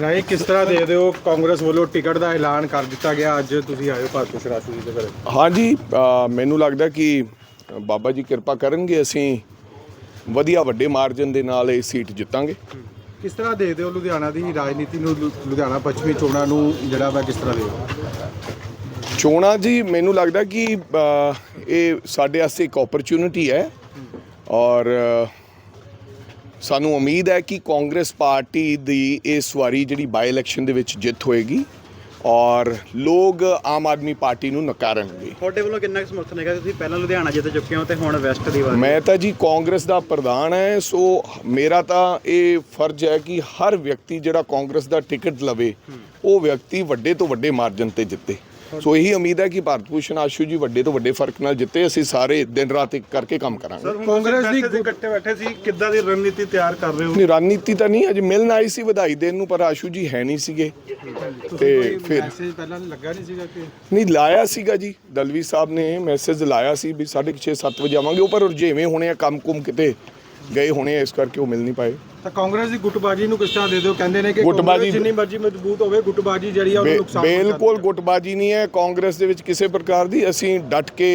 ਰਾਏ ਕਿਸ ਤਰ੍ਹਾਂ ਦੇਖਦੇ ਹੋ? ਕਾਂਗਰਸ ਵੱਲੋਂ ਟਿਕਟ ਦਾ ਐਲਾਨ ਕਰ ਦਿੱਤਾ ਗਿਆ। ਅੱਜ ਤੁਸੀਂ ਆਏ ਹੋ ਭਾਰਤ ਸ਼ਰਾਸ਼ੂ ਜੀ ਦੇ ਘਰੇ। ਹਾਂਜੀ ਅ, ਮੈਨੂੰ ਲੱਗਦਾ ਕਿ ਬਾਬਾ ਜੀ ਕਿਰਪਾ ਕਰਨਗੇ ਅਸੀਂ ਵਧੀਆ ਵੱਡੇ ਮਾਰਜਨ ਦੇ ਨਾਲ ਇਹ ਸੀਟ ਜਿੱਤਾਂਗੇ। ਕਿਸ ਤਰ੍ਹਾਂ ਦੇਖਦੇ ਹੋ? ਲੁਧਿਆਣਾ ਦੀ ਰਾਜਨੀਤੀ ਨੂੰ ਲੁ- ਲੁਧਿਆਣਾ ਪੱਛਮੀ ਚੋਣਾਂ ਨੂੰ ਜਿਹੜਾ ਵਾ ਕਿਸ ਤਰ੍ਹਾਂ ਦੇਖਦੇ ਹੋ? ਚੋਣਾ ਜੀ ਮੈਨੂੰ ਲੱਗਦਾ ਕਿ ਇਹ ਸਾਡੇ ਵਾਸਤੇ ਇੱਕ ਓਪਰਚੁਨਿਟੀ ਹੈ ਔਰ ਸਾਨੂੰ ਉਮੀਦ ਹੈ ਕਿ ਕਾਂਗਰਸ ਪਾਰਟੀ ਦੀ ਇਸ ਵਾਰੀ ਜਿਹੜੀ ਬਾਈ ਇਲੈਕਸ਼ਨ ਦੇ ਵਿੱਚ ਜਿੱਤ ਹੋਏਗੀ ਔਰ ਲੋਕ ਆਮ ਆਦਮੀ ਪਾਰਟੀ ਨੂੰ ਨਕਾਰਨਗੇ। ਤੁਹਾਡੇ ਵੱਲੋਂ ਕਿੰਨਾ ਕੁ ਸਮਰਥਨ ਹੈਗਾ? ਤੁਸੀਂ ਪਹਿਲਾਂ ਲੁਧਿਆਣਾ ਜਿੱਤ ਚੁੱਕੇ ਹੋ ਤੇ ਹੁਣ ਵੈਸਟ ਦੀ ਵਾਰ। ਮੈਂ ਤਾਂ ਜੀ ਕਾਂਗਰਸ ਦਾ ਪ੍ਰਧਾਨ ਹੈ ਸੋ ਮੇਰਾ ਤਾਂ ਇਹ ਫਰਜ਼ ਹੈ ਕਿ ਹਰ ਵਿਅਕਤੀ ਜਿਹੜਾ ਕਾਂਗਰਸ ਦਾ ਟਿਕਟ ਲਵੇ ਉਹ ਵਿਅਕਤੀ ਵੱਡੇ ਤੋਂ ਵੱਡੇ ਮਾਰਜਨ ਤੇ ਜਿੱਤੇ। ਸੋ ਇਹੀ ਉਮੀਦ ਹੈ ਕਿ ਭਾਰਤ ਭੂਸ਼ਣ ਆਸ਼ੂ ਜੀ ਵੱਡੇ ਤੋਂ ਵੱਡੇ ਫ਼ਰਕ ਨਾਲ ਜਿੱਤੇ ਅਸੀਂ ਸਾਰੇ ਦਿਨ ਰਾਤ ਇੱਕ ਕਰਕੇ ਕੰਮ ਕਰਾਂਗੇ। ਕਾਂਗਰਸ ਦੀ ਇਕੱਠੇ ਬੈਠੇ ਸੀ ਕਿੱਦਾਂ ਦੀ ਰਣਨੀਤੀ ਤਿਆਰ ਕਰ ਰਹੇ ਹੋ? ਨਹੀਂ ਰਣਨੀਤੀ ਤਾਂ ਨਹੀਂ ਅੱਜ ਮਿਲਣ ਆਈ ਸੀ ਵਧਾਈ ਦੇਣ ਨੂੰ ਪਰ ਆਸ਼ੂ ਜੀ ਹੈ ਨਹੀਂ ਸੀਗੇ। ਤੇ ਫਿਰ ਮੈਸੇਜ ਪਹਿਲਾਂ ਲੱਗਾ ਨਹੀਂ ਸੀਗਾ ਕਿ? ਨਹੀਂ ਲਾਇਆ ਸੀਗਾ ਜੀ ਦਲਵੀ ਸਾਹਿਬ ਨੇ ਮੈਸੇਜ ਲਾਇਆ ਸੀ ਵੀ 6:30 7 ਵਜੇ ਆਵਾਂਗੇ ਉਹ ਪਰ ਜਿਵੇਂ ਹੋਣੇ ਆ ਕੰਮ ਕੁਮ ਕਿਤੇ ਗਏ ਹੋਣੇ ਆ ਇਸ ਕਰਕੇ ਉਹ ਮਿਲ ਨਹੀਂ ਪਾਏ। ਤਾਂ ਕਾਂਗਰਸ ਦੀ ਗੁੱਟਬਾਜੀ ਨੂੰ ਕਿਸ ਤਰ੍ਹਾਂ ਦੇਖਦੇ ਹੋ ਕਹਿੰਦੇ ਨੇ ਕਿ ਗੁੱਟਬਾਜ਼ੀ- ਜਿੰਨੀ ਮਰਜ਼ੀ ਮਜ਼ਬੂਤ ਹੋਵੇ ਗੁੱਟਬਾਜੀ ਜਿਹੜੀ ਆ ਉਹਨੂੰ ਨੁਕਸਾਨ ਬਿਲਕੁਲ ਗੁੱਟਬਾਜੀ ਨਹੀਂ ਹੈ। ਕਾਂਗਰਸ ਦੇ ਵਿੱਚ ਕਿਸੇ ਪ੍ਰਕਾਰ ਦੀ ਅਸੀਂ ਡਟ ਕੇ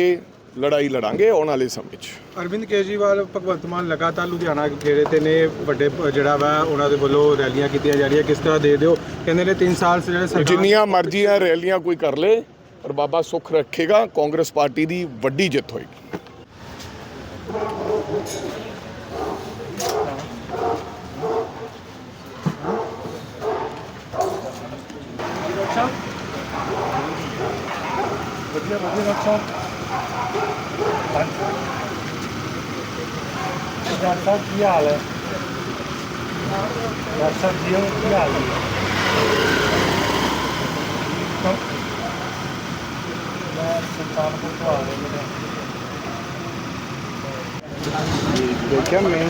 ਲੜਾਈ ਲੜਾਂਗੇ ਆਉਣ ਵਾਲੇ ਸਮੇਂ 'ਚ। ਅਰਵਿੰਦ ਕੇਜਰੀਵਾਲ ਭਗਵੰਤ ਮਾਨ ਲਗਾਤਾਰ ਲੁਧਿਆਣਾ ਘੇਰੇ ਤੇ ਨੇ ਵੱਡੇ ਜਿਹੜਾ ਵਾ ਉਹਨਾਂ ਦੇ ਵੱਲੋਂ ਰੈਲੀਆਂ ਕੀਤੀਆਂ ਜਾ ਰਹੀਆਂ ਕਿਸ ਤਰ੍ਹਾਂ ਦੇ ਦਿਓ? ਕਹਿੰਦੇ ਨੇ 3 ਸਾਲ ਸੇ ਜਿਹੜੇ ਸਰਕਾਰ ਜਿੰਨੀਆਂ ਮਰਜ਼ੀਆਂ ਰੈਲੀਆਂ ਕੋਈ ਕਰ ਲੇ ਪਰ ਬਾਬਾ ਸੁੱਖ ਰੱਖੇਗਾ ਕਾਂਗਰਸ ਪਾਰਟੀ ਦੀ ਵੱਡੀ ਜਿੱਤ ਹੋਏਗੀ। ਵਧੀਆ ਵਧੀਆ ਰੱਖੋ ਡਾਕਟਰ ਸਾਹਿਬ ਕੀ ਹਾਲ ਹੈ ਡਾਕਟਰ ਸਾਹਿਬ ਜੀ ਕੀ ਹਾਲ ਹੈ ਮੈਂ ਸੁਲਤਾਨਪੁਰ ਤੋਂ ਆ ਰਿਹਾ ਹਾਂ ਦੇਖਿਆ ਮੇਨ